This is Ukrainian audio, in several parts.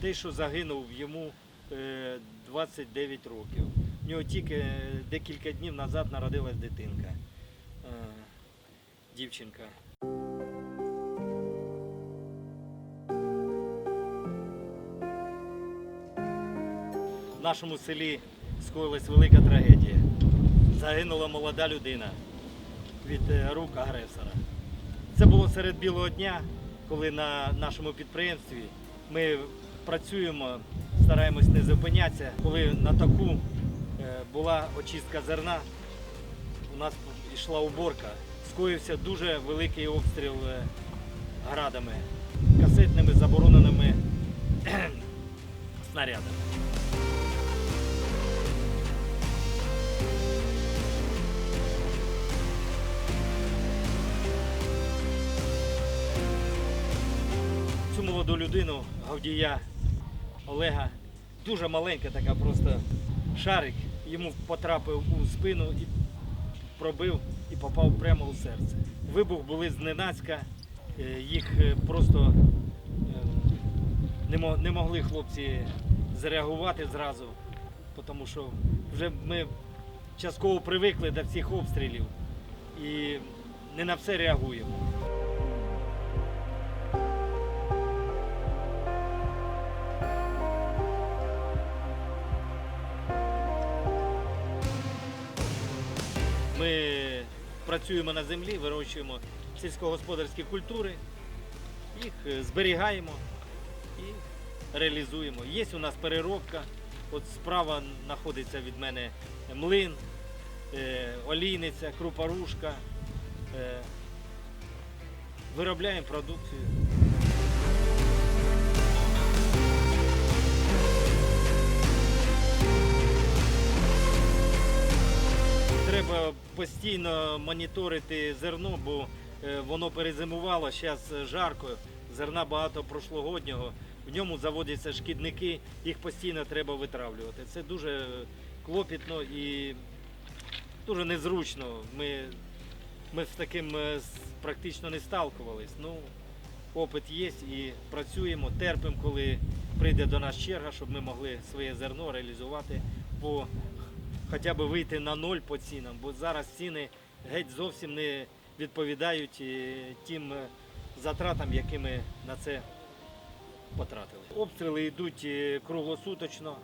Той, що загинув, йому е, 29 років. У нього тільки е, декілька днів назад народилась дитинка. Е, Дівчинка. В нашому селі скоїлась велика трагедія. Загинула молода людина від е, рук агресора. Це було серед білого дня, коли на нашому підприємстві ми працюємо, стараємось не зупинятися. Коли на таку е, була очистка зерна, у нас йшла уборка, скоївся дуже великий обстріл е, градами, касетними забороненими снарядами. Молоду людину, Гавдія Олега, дуже маленька така просто шарик, йому потрапив у спину і пробив і попав прямо у серце. Вибух були зненацька, е, їх е, просто е, не могли хлопці зреагувати зразу, тому що вже ми частково привикли до всіх обстрілів і не на все реагуємо. Ми працюємо на землі, вирощуємо сільськогосподарські культури, їх е, зберігаємо і реалізуємо. Є у нас переробка. От справа знаходиться від мене млин, е, олійниця, крупорушка. Е, Виробляємо продукцію. Треба постійно моніторити зерно, бо е, воно перезимувало, зараз жарко, зерна багато прошлогоднього, в ньому заводяться шкідники, їх постійно треба витравлювати. Це дуже клопітно і дуже незручно. Ми, ми з таким е, практично не сталкувались. Ну, опит є і працюємо, терпимо, коли прийде до нас черга, щоб ми могли своє зерно реалізувати по хоча б вийти на ноль по цінам, бо зараз ціни геть зовсім не відповідають е, тим е, затратам, які ми на це потратили. Обстріли йдуть е, круглосуточно.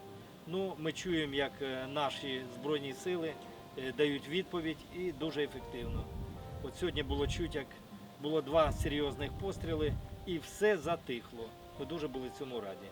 Ну, ми чуємо, як наші збройні сили дають відповідь і дуже ефективно. От сьогодні було чуть, як було два серйозних постріли, і все затихло. Ми дуже були цьому раді.